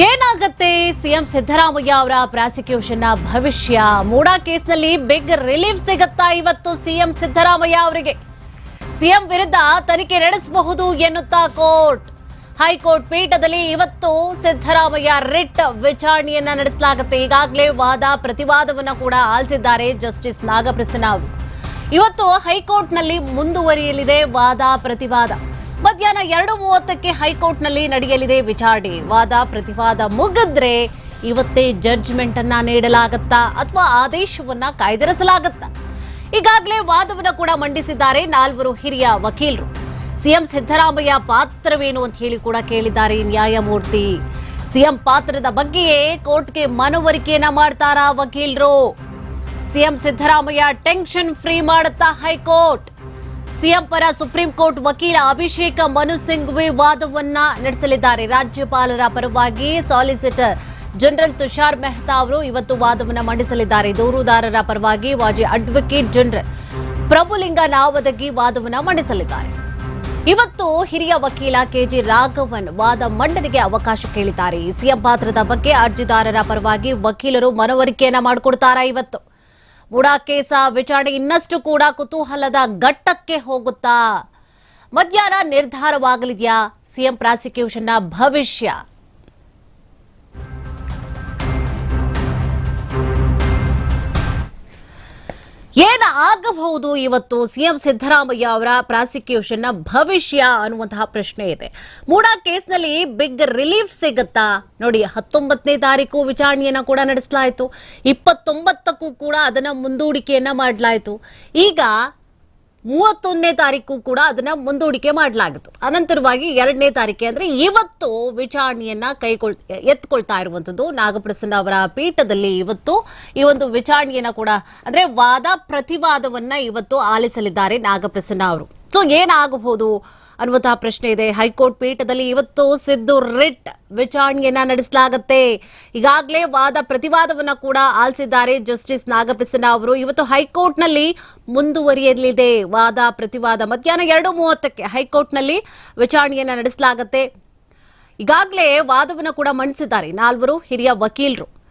ಏನಾಗತ್ತೆ? ಸಿಎಂ ಸಿದ್ದರಾಮಯ್ಯ ಅವರ ಪ್ರಾಸಿಕ್ಯೂಷನ್ನ ಭವಿಷ್ಯ. ಮೂಡಾ ಕೇಸ್ನಲ್ಲಿ ಬಿಗ್ ರಿಲೀಫ್ ಸಿಗತ್ತಾ ಇವತ್ತು ಸಿಎಂ ಸಿದ್ದರಾಮಯ್ಯ ಅವರಿಗೆ. ಸಿಎಂ ವಿರುದ್ಧ ತನಿಖೆ ನಡೆಸಬಹುದು ಎನ್ನುತ್ತಾ ಕೋರ್ಟ್. ಹೈಕೋರ್ಟ್ ಪೀಠದಲ್ಲಿ ಇವತ್ತು ಸಿದ್ದರಾಮಯ್ಯ ರಿಟ್ ವಿಚಾರಣೆಯನ್ನ ನಡೆಸಲಾಗುತ್ತೆ. ಈಗಾಗಲೇ ವಾದ ಪ್ರತಿವಾದವನ್ನ ಕೂಡ ಆಲಿಸಿದ್ದಾರೆ ಜಸ್ಟಿಸ್ ನಾಗಪ್ರಸನ್ನ ಇವತ್ತು ಹೈಕೋರ್ಟ್ನಲ್ಲಿ ಮುಂದುವರಿಯಲಿದೆ ವಾದ ಪ್ರತಿವಾದ. ಮಧ್ಯಾಹ್ನ ಎರಡು ಮೂವತ್ತಕ್ಕೆ ಹೈಕೋರ್ಟ್ನಲ್ಲಿ ನಡೆಯಲಿದೆ ವಿಚಾರಣೆ. ವಾದ, ಪ್ರತಿವಾದ ಮುಗಿದ್ರೆ ಇವತ್ತೇ ಜಡ್ಜ್ಮೆಂಟ್ ಅನ್ನ ನೀಡಲಾಗತ್ತಾ ಅಥವಾ ಆದೇಶವನ್ನ ಕಾಯ್ದಿರಿಸಲಾಗತ್ತಾ? ಈಗಾಗಲೇ ವಾದವನ್ನು ಕೂಡ ಮಂಡಿಸಿದ್ದಾರೆ ನಾಲ್ವರು ಹಿರಿಯ ವಕೀಲರು. ಸಿಎಂ ಸಿದ್ದರಾಮಯ್ಯ ಪಾತ್ರವೇನು ಅಂತ ಹೇಳಿ ಕೂಡ ಕೇಳಿದ್ದಾರೆ ನ್ಯಾಯಮೂರ್ತಿ. ಸಿಎಂ ಪಾತ್ರದ ಬಗ್ಗೆಯೇ ಕೋರ್ಟ್ಗೆ ಮನವರಿಕೆಯನ್ನ ಮಾಡ್ತಾರಾ ವಕೀಲರು? ಸಿಎಂ ಸಿದ್ದರಾಮಯ್ಯ ಟೆನ್ಷನ್ ಫ್ರೀ ಮಾಡುತ್ತಾ ಹೈಕೋರ್ಟ್? ಸಿಎಂ ಪರ ಸುಪ್ರೀಂ ಕೋರ್ಟ್ ವಕೀಲ ಅಭಿಷೇಕ ಮನು ಸಿಂಘ್ವಿ ವಾದವನ್ನ ನಡೆಸಲಿದ್ದಾರೆ. ರಾಜ್ಯಪಾಲರ ಪರವಾಗಿ ಸಾಲಿಸಿಟರ್ ಜನರಲ್ ತುಷಾರ್ ಮೆಹ್ತಾ ಅವರು ಇವತ್ತು ವಾದವನ್ನ ಮಂಡಿಸಲಿದ್ದಾರೆ. ದೂರುದಾರರ ಪರವಾಗಿ ಮಾಜಿ ಅಡ್ವೊಕೇಟ್ ಜನರಲ್ ಪ್ರಭುಲಿಂಗ ನಾವದಗಿ ವಾದವನ್ನ ಮಂಡಿಸಲಿದ್ದಾರೆ. ಇವತ್ತು ಹಿರಿಯ ವಕೀಲ ಕೆಜಿ ರಾಘವನ್ ವಾದ ಮಂಡನೆಗೆ ಅವಕಾಶ ಕೇಳಿದ್ದಾರೆ. ಸಿಎಂ ಪಾತ್ರದ ಬಗ್ಗೆ ಅರ್ಜಿದಾರರ ಪರವಾಗಿ ವಕೀಲರು ಮನವರಿಕೆಯನ್ನ ಮಾಡಿಕೊಡ್ತಾರಾ ಇವತ್ತು? ಬುಡಾ ಕೇಸ ವಿಚಾರಣೆ ಇನ್ನಷ್ಟು ಕೂಡ ಕುತೂಹಲದ ಘಟ್ಟಕ್ಕೆ ಹೋಗುತ್ತಾ? ಮಧ್ಯಾಹ್ನ ನಿರ್ಧಾರವಾಗಲಿದೆಯಾ? ಸಿಎಂ ಪ್ರಾಸಿಕ್ಯೂಷನ್ನ ಭವಿಷ್ಯ? ಏನ ಆಗಬಹುದು? ಇವತ್ತು ಸಿಎಂ ಸಿದ್ದರಾಮಯ್ಯ ಅವರ ಪ್ರಾಸಿಕ್ಯೂಷನ್ನ ಭವಿಷ್ಯ ಅನ್ನುವಂತಹ ಪ್ರಶ್ನೆ ಇದೆ. ಮೂಡಾ ಕೇಸ್ನಲ್ಲಿ ಬಿಗ್ ರಿಲೀಫ್ ಸಿಗುತ್ತಾ? ನೋಡಿ, ಹತ್ತೊಂಬತ್ತನೇ ತಾರೀಕು ವಿಚಾರಣೆಯನ್ನ ಕೂಡ ನಡೆಸಲಾಯಿತು. ಇಪ್ಪತ್ತೊಂಬತ್ತಕ್ಕೂ ಕೂಡ ಅದನ್ನ ಮುಂದೂಡಿಕೆಯನ್ನ ಮಾಡಲಾಯಿತು. ಈಗ ಮೂವತ್ತೊಂದನೇ ತಾರೀಕು ಕೂಡ ಅದನ್ನ ಮುಂದೂಡಿಕೆ ಮಾಡಲಾಗಿತ್ತು. ಅನಂತರವಾಗಿ ಎರಡನೇ ತಾರೀಕೆ ಅಂದ್ರೆ ಇವತ್ತು ವಿಚಾರಣೆಯನ್ನ ಕೈಗೊಳ್, ಎತ್ಕೊಳ್ತಾ ಇರುವಂತದ್ದು ನಾಗಪ್ರಸನ್ನ ಅವರ ಪೀಠದಲ್ಲಿ ಇವತ್ತು ಈ ಒಂದು ವಿಚಾರಣೆಯನ್ನ ಕೂಡ ಅಂದ್ರೆ ವಾದ ಪ್ರತಿವಾದವನ್ನ ಇವತ್ತು ಆಲಿಸಲಿದ್ದಾರೆ ನಾಗಪ್ರಸನ್ನ ಅವರು. ಸೊ ಏನಾಗಬಹುದು ಅನ್ನುವಂತಹ ಪ್ರಶ್ನೆ ಇದೆ. ಹೈಕೋರ್ಟ್ ಪೀಠದಲ್ಲಿ ಇವತ್ತು ಸಿದ್ದು ರಿಟ್ ವಿಚಾರಣೆಯನ್ನ ನಡೆಸಲಾಗುತ್ತೆ. ಈಗಾಗಲೇ ವಾದ ಪ್ರತಿವಾದವನ್ನ ಕೂಡ ಆಲಿಸಿದ್ದಾರೆ ಜಸ್ಟಿಸ್ ನಾಗಪ್ರಸನ್ನ ಅವರು. ಇವತ್ತು ಹೈಕೋರ್ಟ್ನಲ್ಲಿ ಮುಂದುವರಿಯಲಿದೆ ವಾದ ಪ್ರತಿವಾದ. ಮಧ್ಯಾಹ್ನ ಎರಡು ಮೂವತ್ತಕ್ಕೆ ಹೈಕೋರ್ಟ್ನಲ್ಲಿ ವಿಚಾರಣೆಯನ್ನ ನಡೆಸಲಾಗುತ್ತೆ. ಈಗಾಗಲೇ ವಾದವನ್ನು ಕೂಡ ಮಂಡಿಸಿದ್ದಾರೆ ನಾಲ್ವರು ಹಿರಿಯ ವಕೀಲರು.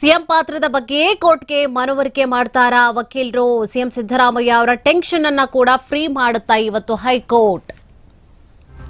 ಸಿಎಂ ಪಾತ್ರದ ಬಗ್ಗೆ ಕೋರ್ಟ್ಗೆ ಮನವರಿಕೆ ಮಾಡ್ತಾರಾ ವಕೀಲರು? ಸಿಎಂ ಸಿದ್ದರಾಮಯ್ಯ ಅವರ ಟೆನ್ಷನ್ ಅನ್ನ ಕೂಡ ಫ್ರೀ ಮಾಡುತ್ತಾ ಇವತ್ತು ಹೈಕೋರ್ಟ್.